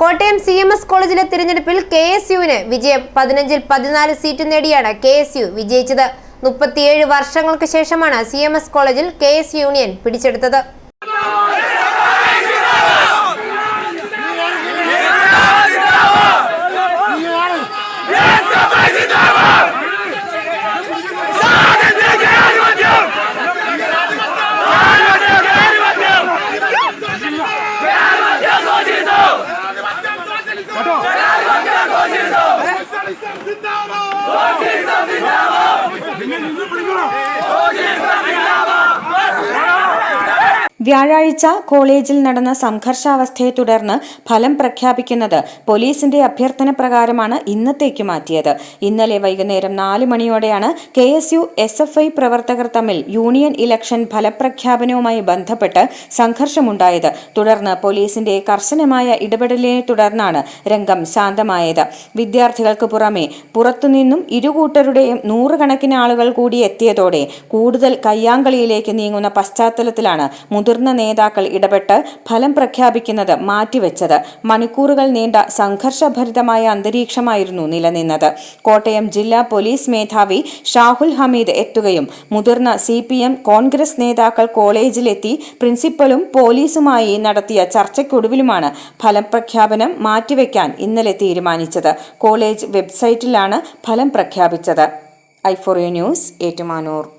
Kottayam C M S കോളേജിലെ തിരഞ്ഞെടുപ്പിൽ K S യുവിന് വിജയം പതിനഞ്ചിൽ പതിനാല് സീറ്റ് നേടിയാണ് കെ എസ് യു വിജയിച്ചത്. മുപ്പത്തിയേഴ് വർഷങ്ങൾക്ക് ശേഷമാണ് സി എം എസ് കോളേജിൽ കെ എസ് യൂണിയൻ പിടിച്ചെടുത്തത്. പാകിസ്ഥാൻ സിന്ദാബാദ്! പാകിസ്ഥാൻ സിന്ദാബാദ്! വ്യാഴാഴ്ച കോളേജിൽ നടന്ന സംഘർഷാവസ്ഥയെ തുടർന്ന് ഫലം പ്രഖ്യാപിക്കുന്നത് പോലീസിന്റെ അഭ്യർത്ഥന പ്രകാരമാണ് ഇന്നത്തേക്ക് മാറ്റിയത്. ഇന്നലെ വൈകുന്നേരം നാല് മണിയോടെയാണ് K S U S F I പ്രവർത്തകർ തമ്മിൽ യൂണിയൻ ഇലക്ഷൻ ഫലപ്രഖ്യാപനവുമായി ബന്ധപ്പെട്ട് സംഘർഷമുണ്ടായത്. തുടർന്ന് പോലീസിന്റെ കർശനമായ ഇടപെടലിനെ തുടർന്നാണ് രംഗം ശാന്തമായത്. വിദ്യാർത്ഥികൾക്ക് പുറമെ പുറത്തുനിന്നും ഇരുകൂട്ടരുടെയും നൂറുകണക്കിന് ആളുകൾ കൂടി എത്തിയതോടെ കൂടുതൽ കയ്യാങ്കളിയിലേക്ക് നീങ്ങുന്ന പശ്ചാത്തലത്തിലാണ് മുതിർന്ന നേതാക്കൾ ഇടപെട്ട് ഫലം പ്രഖ്യാപിക്കുന്നത് മാറ്റിവെച്ചത്. മണിക്കൂറുകൾ നീണ്ട സംഘർഷഭരിതമായ അന്തരീക്ഷമായിരുന്നു നിലനിന്നത്. കോട്ടയം ജില്ലാ പോലീസ് മേധാവി ഷാഹുൽ ഹമീദ് എത്തുകയും മുതിർന്ന സി കോൺഗ്രസ് നേതാക്കൾ കോളേജിലെത്തി പ്രിൻസിപ്പലും പോലീസുമായി നടത്തിയ ചർച്ചയ്ക്കൊടുവിലുമാണ് ഫലപ്രഖ്യാപനം മാറ്റിവെക്കാൻ ഇന്നലെ തീരുമാനിച്ചത്. കോളേജ് വെബ്സൈറ്റിലാണ് ഫലം പ്രഖ്യാപിച്ചത്. ഐഫോറിയ ന്യൂസ് ഏറ്റുമാനൂർ.